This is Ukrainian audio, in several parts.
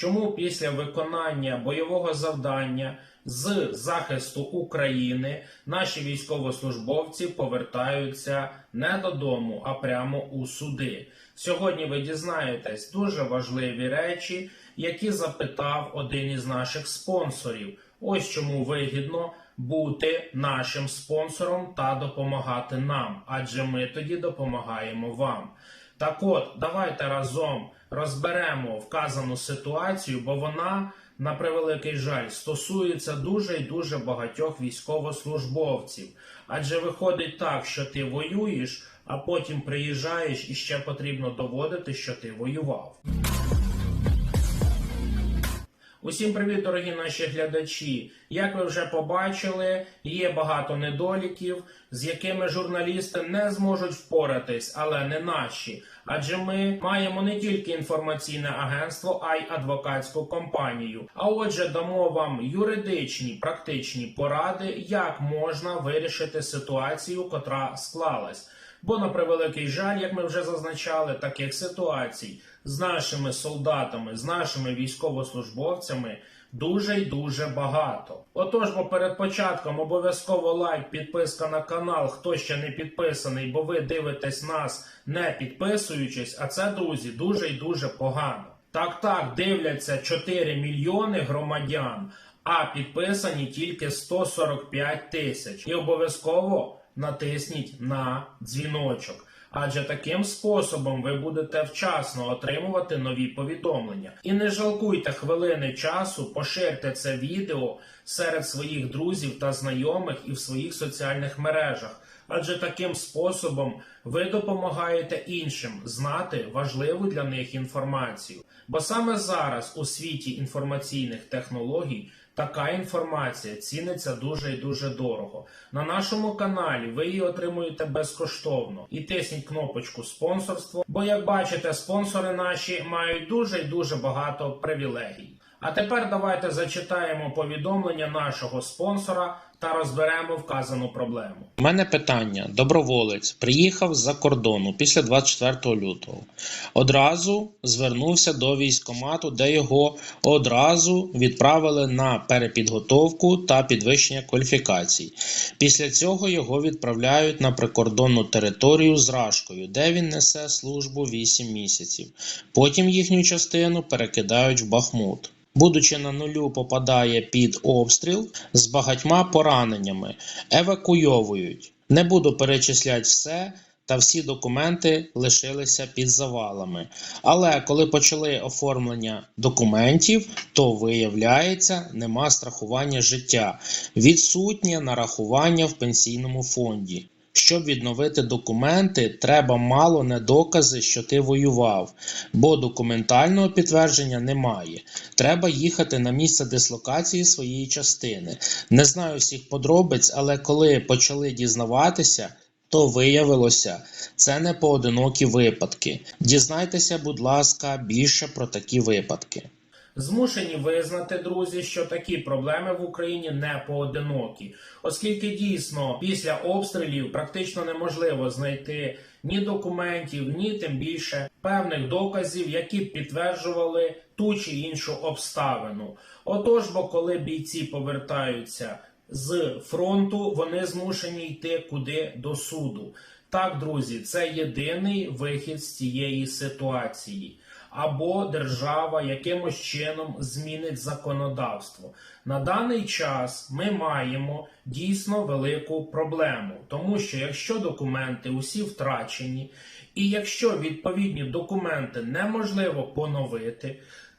чому після виконання бойового завдання з захисту України наші військовослужбовці повертаються не додому, а прямо у суди. Сьогодні ви дізнаєтесь дуже важливі речі, які запитав один із наших спонсорів. Ось чому вигідно бути нашим спонсором та допомагати нам, адже ми тоді допомагаємо вам. Так от, давайте разом розберемо вказану ситуацію, бо вона, на превеликий жаль, стосується дуже і дуже багатьох військовослужбовців. Адже виходить так, що ти воюєш, а потім приїжджаєш і ще потрібно доводити, що ти воював. Усім привіт, дорогі наші глядачі. Як ви вже побачили, є багато недоліків, з якими журналісти не зможуть впоратись, але не наші. Адже ми маємо не тільки інформаційне агентство, а й адвокатську компанію. А отже, дамо вам юридичні практичні поради, як можна вирішити ситуацію, котра склалась. Бо на превеликий жаль, як ми вже зазначали, таких ситуацій з нашими солдатами, з нашими військовослужбовцями дуже й дуже багато. Отож, бо перед початком обов'язково лайк, підписка на канал, хто ще не підписаний, бо ви дивитесь нас не підписуючись, а це, друзі, дуже й дуже погано. Так, так, дивляться 4 мільйони громадян, а підписані тільки 145 тисяч. І обов'язково натисніть на дзвіночок. Адже таким способом ви будете вчасно отримувати нові повідомлення. І не жалкуйте хвилини часу, поширте це відео серед своїх друзів та знайомих і в своїх соціальних мережах. Адже таким способом ви допомагаєте іншим знати важливу для них інформацію. Бо саме зараз у світі інформаційних технологій така інформація ціниться дуже і дуже дорого. На нашому каналі ви її отримуєте безкоштовно. І тисніть кнопочку спонсорство, бо як бачите, спонсори наші мають дуже і дуже багато привілегій. А тепер давайте зачитаємо повідомлення нашого спонсора та розберемо вказану проблему. У мене питання: доброволець приїхав з-за кордону після 24 лютого. Одразу звернувся до військкомату, де його одразу відправили на перепідготовку та підвищення кваліфікацій. Після цього його відправляють на прикордонну територію з Рашкою, де він несе службу 8 місяців. Потім їхню частину перекидають в Бахмут. Будучи на нулю, попадає під обстріл з багатьма пораненнями, евакуйовують. Не буду перечисляти все, та всі документи лишилися під завалами. Але коли почали оформлення документів, то виявляється, нема страхування життя, відсутнє нарахування в пенсійному фонді. Щоб відновити документи, треба мало не докази, що ти воював, бо документального підтвердження немає. Треба їхати на місце дислокації своєї частини. Не знаю всіх подробиць, але коли почали дізнаватися, то виявилося, це не поодинокі випадки. Дізнайтеся, будь ласка, більше про такі випадки. Змушені визнати, друзі, що такі проблеми в Україні не поодинокі, оскільки дійсно після обстрілів практично неможливо знайти ні документів, ні тим більше певних доказів, які б підтверджували ту чи іншу обставину. Отож, бо коли бійці повертаються з фронту, вони змушені йти куди до суду. Так, друзі, це єдиний вихід з цієї ситуації або держава якимось чином змінить законодавство. На даний час ми маємо дійсно велику проблему, тому що якщо документи усі втрачені, і якщо відповідні документи неможливо поновити,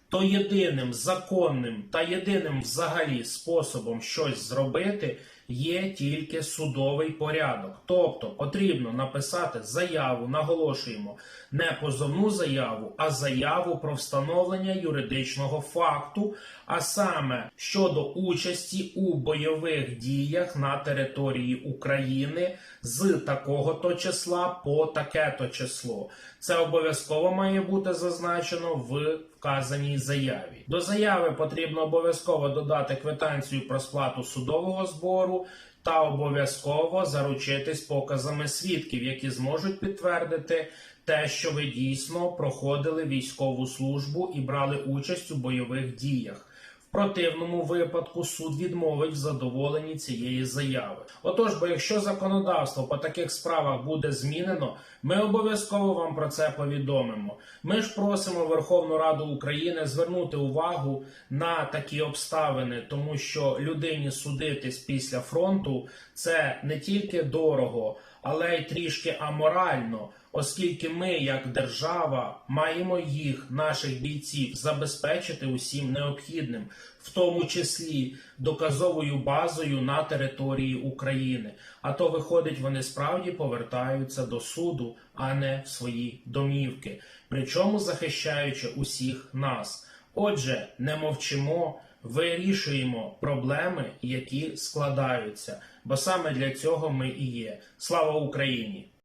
то єдиним законним та єдиним взагалі способом щось зробити є тільки судовий порядок. Тобто потрібно написати заяву, наголошуємо, не позовну заяву, а заяву про встановлення юридичного факту, а саме щодо участі у бойових діях на території України з такого то числа по таке то число. Це обов'язково має бути зазначено в вказаній заяві. До заяви потрібно обов'язково додати квитанцію про сплату судового збору та обов'язково заручитись показами свідків, які зможуть підтвердити те, що ви дійсно проходили військову службу і брали участь у бойових діях. Противному випадку суд відмовить в задоволенні цієї заяви. Отож, бо якщо законодавство по таких справах буде змінено, ми обов'язково вам про це повідомимо. Ми ж просимо Верховну Раду України звернути увагу на такі обставини, тому що людині судитись після фронту це не тільки дорого, але й трішки аморально, оскільки ми, як держава, маємо їх, наших бійців, забезпечити усім необхідним, в тому числі доказовою базою на території України. А то виходить, вони справді повертаються до суду, а не в свої домівки, причому захищаючи усіх нас. Отже, не мовчимо, вирішуємо проблеми, які складаються, бо саме для цього ми і є. Слава Україні!